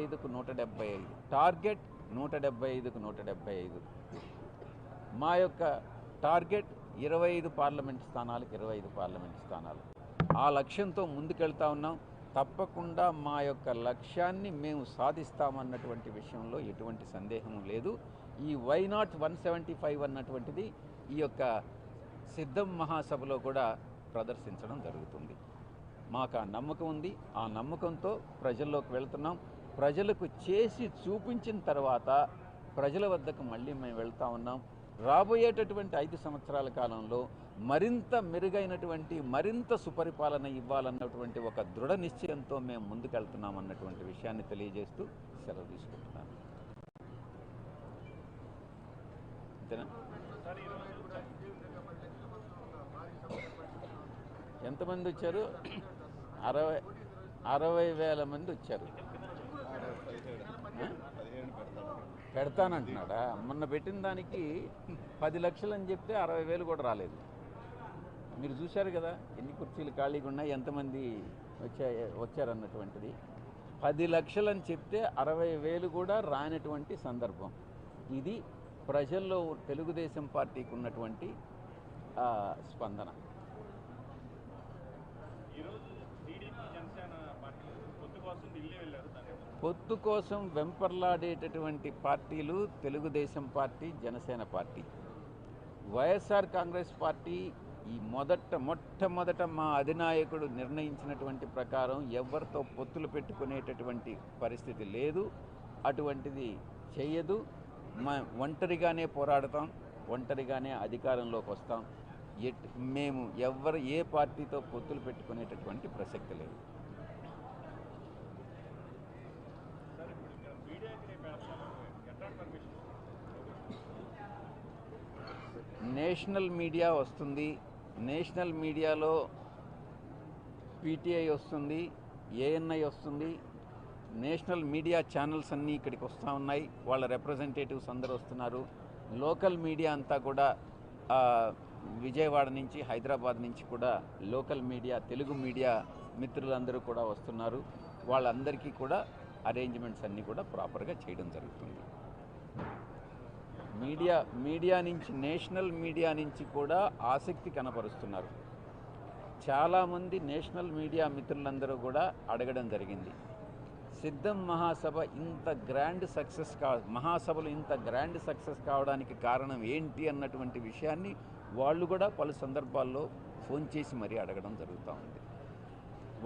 ఐదుకు నూట డెబ్బై ఐదు. టార్గెట్ నూట డెబ్బై ఐదుకు నూట డెబ్బై ఐదు. మా యొక్క టార్గెట్ ఇరవై ఐదు పార్లమెంట్ స్థానాలకు ఇరవై ఐదు పార్లమెంట్ స్థానాలు. ఆ లక్ష్యంతో ముందుకెళ్తా ఉన్నాం. తప్పకుండా మా యొక్క లక్ష్యాన్ని మేము సాధిస్తామన్నటువంటి విషయంలో ఎటువంటి సందేహం లేదు. ఈ why not one seventy five అన్నటువంటిది ఈ యొక్క సిద్ధం మహాసభలో కూడా ప్రదర్శించడం జరుగుతుంది. మాకు ఆ నమ్మకం ఉంది. ఆ నమ్మకంతో ప్రజల్లోకి వెళ్తున్నాం. ప్రజలకు చేసి చూపించిన తర్వాత ప్రజల వద్దకు మళ్ళీ మేము వెళ్తా ఉన్నాం. రాబోయేటటువంటి ఐదు సంవత్సరాల కాలంలో మరింత మెరుగైనటువంటి మరింత సుపరిపాలన ఇవ్వాలన్నటువంటి ఒక దృఢ నిశ్చయంతో మేము ముందుకెళ్తున్నాం అన్నటువంటి విషయాన్ని తెలియజేస్తూ సెలవు తీసుకుంటున్నాను. ఎంతమంది వచ్చారు? అరవై అరవై వేల మంది వచ్చారు. పెడతానంటున్నాడా? మొన్న పెట్టిన దానికి పది లక్షలు అని చెప్తే అరవై వేలు కూడా రాలేదు. మీరు చూశారు కదా ఎన్ని కుర్చీలు ఖాళీగా ఉన్నాయి ఎంతమంది వచ్చా వచ్చారన్నటువంటిది. పది లక్షలు అని చెప్తే అరవై వేలు కూడా రానటువంటి సందర్భం. ఇది ప్రజల్లో తెలుగుదేశం పార్టీకి ఉన్నటువంటి స్పందన. ఈరోజు టీడీపీ జనసేన పార్టీలు పొత్తు కోసం వెంపర్లాడేటటువంటి పార్టీలు Telugu Desam party Janasena party. YSR Congress party ఈ మొదట మొట్టమొదట మా అధినాయకుడు నిర్ణయించినటువంటి ప్రకారం ఎవరితో పొత్తులు పెట్టుకునేటటువంటి పరిస్థితి లేదు. అటువంటిది చేయదు. మా ఒంటరిగానే పోరాడతాం ఒంటరిగానే అధికారంలోకి వస్తాం. ఎట్ మేము ఎవరు ఏ పార్టీతో పొత్తులు పెట్టుకునేటటువంటి ప్రసక్తి లేదు. నేషనల్ మీడియా వస్తుంది. నేషనల్ మీడియాలో పీటీఐ వస్తుంది ఏఎన్ఐ వస్తుంది. నేషనల్ మీడియా ఛానల్స్ అన్నీ ఇక్కడికి వస్తూ ఉన్నాయి. వాళ్ళ రిప్రజెంటేటివ్స్ అందరూ వస్తున్నారు. లోకల్ మీడియా అంతా కూడా విజయవాడ నుంచి హైదరాబాద్ నుంచి కూడా లోకల్ మీడియా తెలుగు మీడియా మిత్రులందరూ కూడా వస్తున్నారు. వాళ్ళందరికీ కూడా అరేంజ్మెంట్స్ అన్నీ కూడా ప్రాపర్గా చేయడం జరుగుతుంది. మీడియా మీడియా నుంచి నేషనల్ మీడియా నుంచి కూడా ఆసక్తి కనపరుస్తున్నారు. చాలామంది నేషనల్ మీడియా మిత్రులందరూ కూడా అడగడం జరిగింది. సిద్ధం మహాసభ ఇంత గ్రాండ్ సక్సెస్ కా మహాసభలు ఇంత గ్రాండ్ సక్సెస్ కావడానికి కారణం ఏంటి అన్నటువంటి విషయాన్ని వాళ్ళు కూడా పలు సందర్భాల్లో ఫోన్ చేసి మరీ అడగడం జరుగుతూ ఉంది.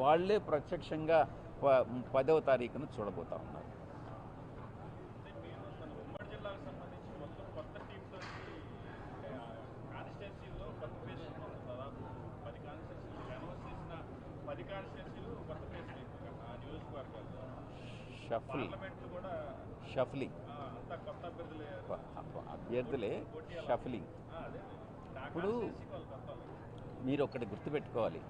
వాళ్ళే ప్రత్యక్షంగా ప పదవ తారీఖున చూడబోతా ఉన్నారు. అంటే జిల్లాకు కొత్త కొత్త పది చేసిన పది కొత్త కూడా షఫ్లింగ్ కొత్త అభ్యర్థులే షఫ్లింగ్ అదే ఇప్పుడు కొత్త మీరు ఒకటి గుర్తుపెట్టుకోవాలి.